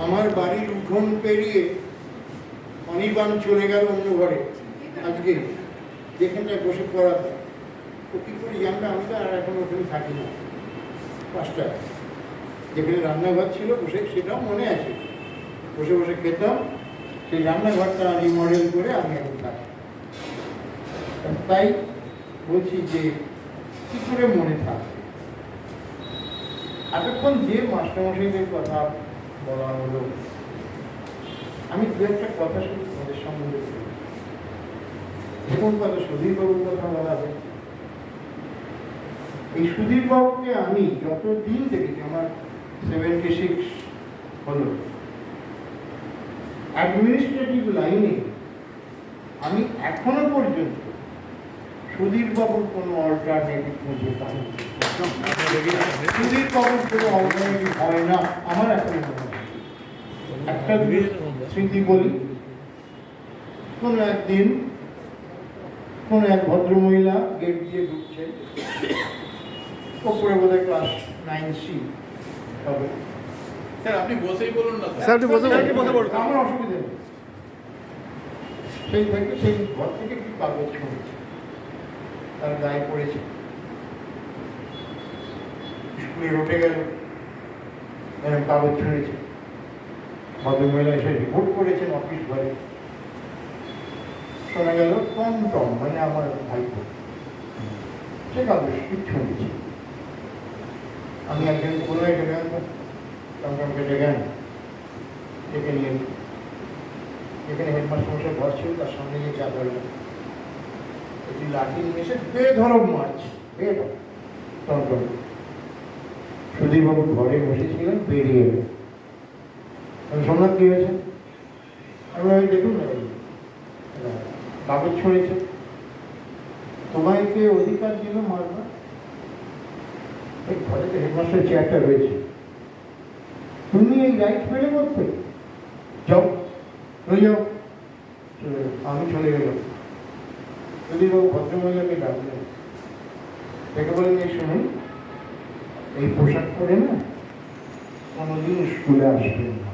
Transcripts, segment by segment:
আমার বাড়ির উঠোন পেরিয়ে অনির্বাণ চলে গেল অন্য ঘরে আজকে। যেখানটায় বসে পড়াতে। ও কী করে জানবে? আমি তো আর এখন ওখানে থাকি না। পাঁচটা যেখানে রান্নাঘর ছিল বসে, সেটাও মনে আছে। বসে বসে খেতাম। সেই রান্নাঘরটা রিমডেল করে আমি এখন থাকি। তাই বলছি যে, কী করে মনে থাকবে? এতক্ষণ যে মাস্টারমশাইদের কথা বলা হলো আমি দু একটা কথা শুধু তোমাদের সম্বন্ধে। যেমন কথা সুধীর বাবুর কথা বলা হয় এই সুধীর বাবুকে আমি যতদিন দেখেছি, আমার সেভেন্টি সিক্স হলো অ্যাডমিনিস্ট্রেটিভ লাইনে আমি এখনও পর্যন্ত সুধীর বাবুর কোনো অল্টারনেটিভ খুঁজে পাইনি সুধীর বাবুর কোনো অল্টারনেটিভ হয় না আমার এখন একটা স্মৃতি বলি কোনো একদিন কোনো এক ভদ্রমহিলা গেট দিয়ে ঢুকছেন ওপরে বোধহয় ক্লাস নাইন সি হবে। স্যার আপনি বসেই বলুন না স্যার, আপনি বসে বলুন। বসে আমার অসুবিধা নেই। সেই থেকে সেই ঘর থেকে কি কাগজ ছড়েছে তার গায়ে পড়েছে। স্কুলে রটে গেল। কাগজ ছড়েছে ভদ্রমহিলা এসে রিপোর্ট করেছেন অফিস ঘরে। শোনা গেল, টম টম মানে আমার ভাইপো। সে কাগজ ছড়েছে আমি একজনকে বললাম, এটা ডেকে আনব টমটমকে ডেকে আন। ডেকে নিয়ে। এখানে হেডমাস্টার ঘর ছিল তার সামনে গিয়ে চা ধরলাম একটি লাঠি নিয়ে এসে বেধরম মারছে বেধরম টমটম সুধীরবাবু ঘরে বসেছিলেন বেরিয়ে এলেন আমি শুনলাম হয়েছে? আমি বললাম, দেখুন কাগজ ছড়েছে। তোমায় কে অধিকার দিল মারবার? এই ঘরে তো হেডমাস্টার চেয়ারটা রয়েছে। তুমি এই রাইট পেলে করতে যাও। চলে যাও। আমি চলে গেলাম। যদি বাবু ভদ্রমহিলাকে ডাকলেন ডেকে বলেন এই শুনুন, এই পোশাক পরে না কোনোদিন স্কুলে আসবেন না।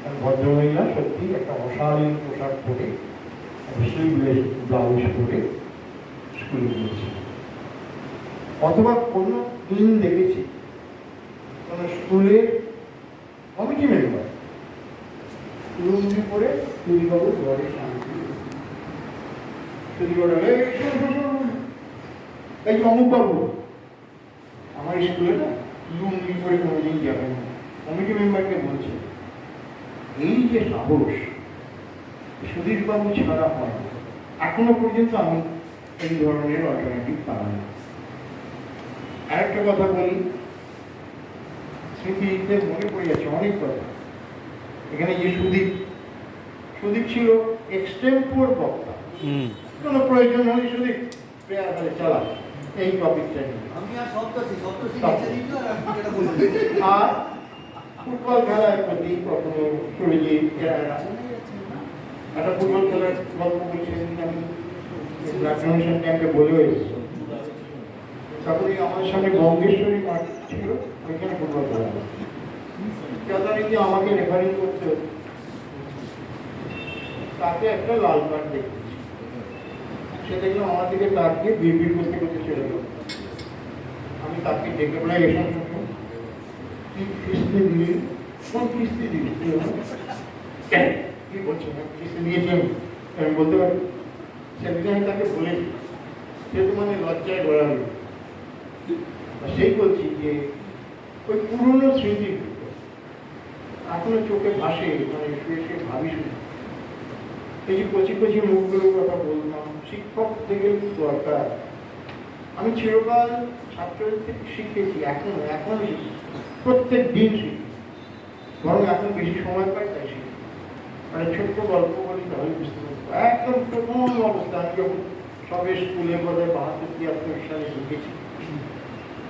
কারণ ভদ্রমহিলা সত্যি একটা অশালীন পোশাক পরে স্লিভলেস ব্লাউজ পরে স্কুলে গিয়েছে অথবা কোনো দিন দেখেছি, কোনো স্কুলের কমিটি মেম্বার লুঙ্গি পরে চুরিবাবুর ঘরে শান্তি শোন, শোন, এই অমুকবাবু। আমার স্কুলে না লুঙ্গি পরে কোনোদিন যাবেন কমিটি মেম্বারকে বলছে এই যে সাহস সুধীরবাবু ছাড়া হয়। এখনও পর্যন্ত আমি এই ধরনের অল্টারনেটিভ না। আরেকটা কথা বলি স্মৃতিতে মনে পড়ে যাচ্ছে অনেক কথা। এখানে যে সুদীপ সুদীপ ছিল এক্সটেম্পোর বক্তা। হুম। কোনো প্রয়োজন হলে সুদীপ প্রেয়ার হলে চালা। এই টপিকটা নিয়ে। আমি আর ফুটবল খেলার প্রতি কখনো সুরজিৎ একটা ফুটবল খেলার গল্প বলছি সেদিন আমি ডোনেশন ক্যাম্পে বলেও এসেছি। তখনই আমাদের সামনে গঙ্গেশ্বরী মাঠ ছিল ওইখানে ফুটবল খেলা যথারীতি আমাকে রেফারিং করতে হতো। তাকে একটা লাল কার্ড দেখেছি সে দেখলাম আমার দিকে তাকিয়ে বিড়বিড় করতে করতে চলে গেল। আমি তাকে ডেকে বলে এসব কি কিস্তি দিলি? কোন কিস্তি দিলি? তুই? কি বলছো? কিস্তি দিয়েছি আমি। আমি বলতে পারি? সেদিন আমি তাকে বলেছি। সে তো মানে লজ্জায় গড়ালো সেই বলছি যে, ওই পুরনো স্মৃতি এখনও চোখে ভাসে মানে শুয়ে শুয়ে ভাবি শুনে। এই যে কচি কচি মুখগুলোর কথা বললাম শিক্ষক থেকে দরকার। আমি চিরকাল ছাত্রদের থেকে শিখেছি এখন এখন প্রত্যেক দিন শিখি। বরং এখন বেশি সময় পাই তাই শিখি। মানে ছোট্ট গল্প বলি তাহলে বুঝতে পারব। একদম প্রথম অবস্থা আমি যখন সবে স্কুলে হয় বাহাত্তর তিয়াত্তর সালে ঢুকেছি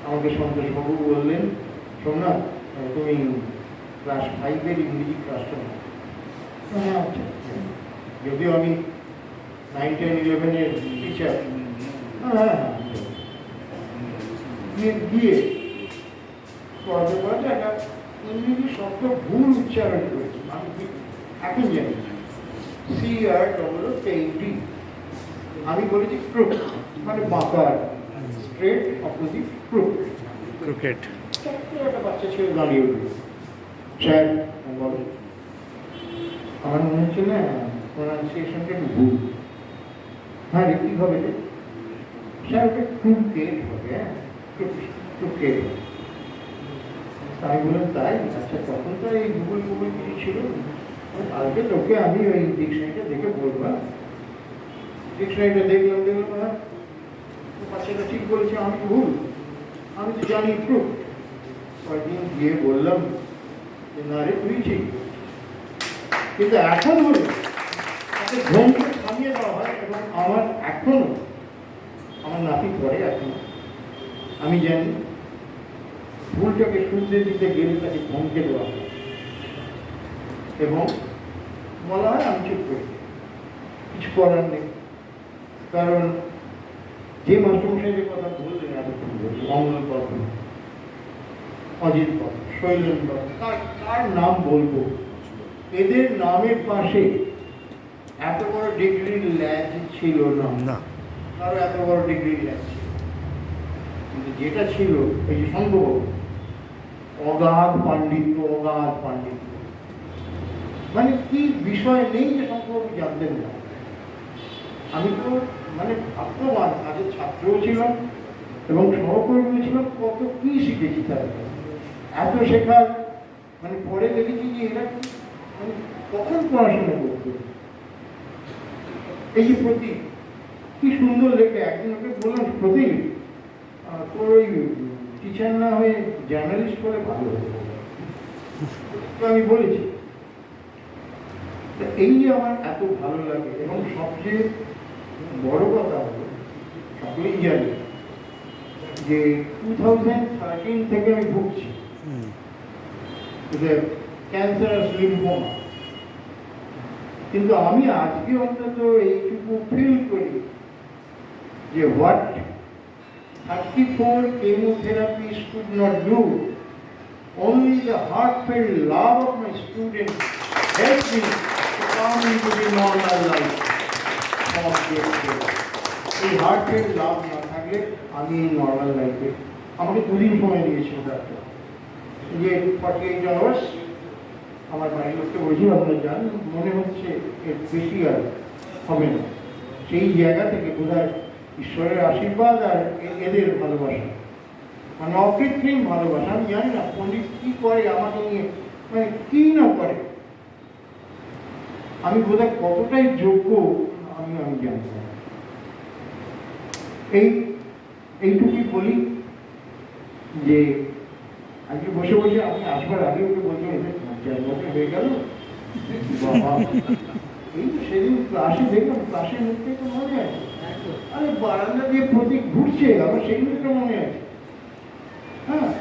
আমাকে সন্তোষবাবু বললেন আহ, তুমি ক্লাস ফাইভের ইংরেজি ক্লাসটা হ্যাঁ, আচ্ছা। যদিও আমি নাইন টেন ইলেভেনের টিচার হ্যাঁ হ্যাঁ। গিয়ে গিয়ে পড়াতে পড়াতে একটা ইংরেজি শব্দ ভুল উচ্চারণ করেছি। আমি এখন জানি। সি আর ডবল ডি আমি বলেছি ক্রুক মানে বাঁকার স্ট্রেট অপোজিট ক্রুক ক্রিকেট একটা বাচ্চা ছেলে দাঁড়িয়ে উঠল। স্যার বলো আমার মনে হচ্ছে না প্রোনাউন্সিয়েশনটা ভুল। হ্যাঁ রে কী হবে স্যার ওটা ক্রুকেট হবে হ্যাঁ? তাই বললাম তাই আচ্ছা তখন তো এই গুগল গুগল কিছু ছিল। না। কালকে তোকে আমি ওই ডিকশনারিটা দেখে বলবা ডিকশনারিটা দেখলাম দেখলাম হ্যাঁ? তো বাচ্চাটা ঠিক বলেছে, আমি ভুল। আমি তো জানি একটু কয়েকদিন গিয়ে বললাম যে, না রে, তুই ঠিক কিন্তু এখন হলো তাকে থামিয়ে দেওয়া হয় এবং আমার এখনও আমার নাতি করে এখন আমি জানি ভুলটাকে শুনতে দিতে গেলে তাকে ধমকে দেওয়া হয়। এবং বলা হয়, আমি চুপ করি। কিছু করার নেই। কারণ যে মাস্টারমশাইয়ের কথা বললেন এতক্ষণ ধরে মঙ্গল পথ অজিত পথ শৈলেন পথ কার কার নাম বলব? এদের নামের পাশে এত বড় ডিগ্রির ল্যাজ ছিল না। না। কারও এত বড় ডিগ্রির ল্যাজ ছিল। কিন্তু যেটা ছিল এই যে সম্ভব অগাধ পাণ্ডিত্য অগাধ পাণ্ডিত্য। মানে কি বিষয় নেই যে সম্ভব জানতেন না। আমি তো মানে ভাগ্যবান তাদের ছাত্রও ছিলাম এবং সহকর্মী ছিলাম কত কি শিখেছি তার এত শেখার মানে পরে দেখেছি যে এরা মানে কখন পড়াশোনা করতো? এই যে প্রতীক কি সুন্দর লেখে। একদিন ওকে বললাম প্রতীক তোর ওই টিচার না হয়ে জার্নালিস্ট করে ভালো তো আমি বলেছি এই যে আমার এত ভালো লাগে এবং সবচেয়ে বড় কথা হলো সকলেই জানি যে টু থাউজেন্ড থার্টিন থেকে আমি ভুগছি। হুম। ক্যান্সারাস লিম্ফোমা কিন্তু আমি আজকে অন্তত এইটুকু ফিল করি যে what thirty four chemotherapies could not do only the heartfelt love of my students helped me to come into the normal life of their day. এই হার্টফেল লাভ না থাকলে আমি এই নর্মাল লাইফে আমাকে দুদিন সময় দিয়েছিল ডাক্তার যে ফর্টি এইট আওয়ার্স আমার বাড়ির লোককে বলছি আপনারা যান মনে হচ্ছে এর বেশি আর হবে না। সেই জায়গা থেকে বোধহয় ঈশ্বরের আশীর্বাদ আর এদের ভালোবাসা। মানে অকৃত্রিম ভালোবাসা। আমি জানি না পণ্ডিত কি করে আমাকে নিয়ে মানে কি না করে। আমি বোধহয় কতটাই যোগ্য, আমি আমি জানি না। এই এইটুকুই বলি যে, আজকে বসে বসে আমি আসবার আগে ওকে বলছিলাম এটা হয়ে গেল। ঘুরছে মনে আছে। হ্যাঁ?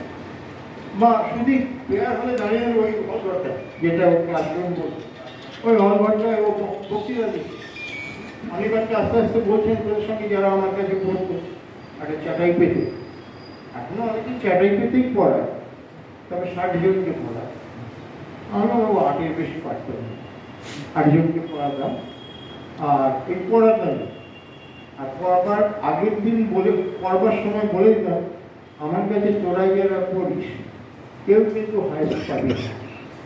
যেটা ওই আস্তে আস্তে বলছেন তোদের সঙ্গে যারা আমার কাছে পড়তো একটা চাটাই পেতে। এখনও অনেকে চাটাই পেতেই পড়ায়। তবে ষাট জনকে পড়ায়। আমরা ও আটের বেশি পারতাম না আটজনকে পড়াতাম। আর এই পড়াতাম। আর পড়াবার আগের দিন বলে, পড়বার সময় বলে দিতাম, আমার কাছে তোরা যারা পড়িস, কেউ কিন্তু হাইস্ট পাবি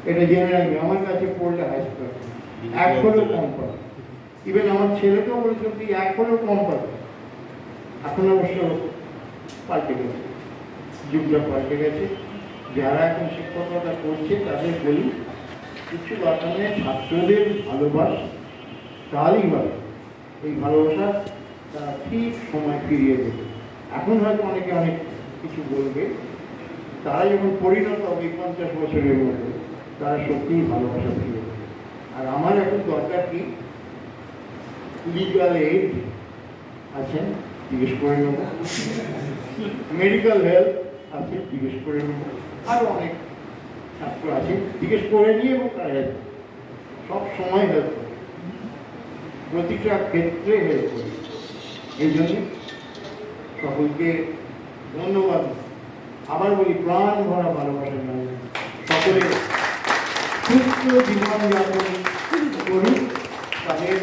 এটা জেনে রাখবি, আমার কাছে পড়লে হাইস্ট পাবি এক হলেও কম পাবে ইভেন আমার ছেলেকেও বলেছিলাম, তুই এক হলেও কম পাবে এখন অবশ্য পাল্টে গেছে। যুগটা পাল্টে গেছে। যারা এখন শিক্ষকতা করছে, তাদের বলি, কিছু নেই ছাত্রদের ভালোবাস তাহলেই হবে এই ভালোবাসা তারা ঠিক সময় ফিরিয়ে দেবে। এখন হয়তো অনেকে অনেক কিছু বলবে তারা যখন পরিণত হবে পঞ্চাশ বছরের মধ্যে, তারা সত্যিই ভালোবাসা ফিরে দেবে। আর আমার এখন দরকার কি? লিগাল এইড আছেন, জিজ্ঞেস করে নেব। মেডিকেল হেল্প আছে, জিজ্ঞেস করে নেব। আরও অনেক ছাত্র আছে। জিজ্ঞেস করে নিয়ে এবং তারা হেল্প সব সময় হেল্প করে। প্রতিটা ক্ষেত্রে হেল্প করি। এই জন্য সকলকে ধন্যবাদ। আবার বলি, প্রাণ ভরা ভালোবাসা জানাই। সকল করে সুস্থ জীবনযাপন করুক তাদের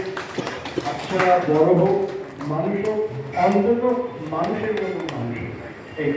বাচ্চারা বড় হোক মানুষ হোক, অন্তত মানুষের মতো মানুষ এই।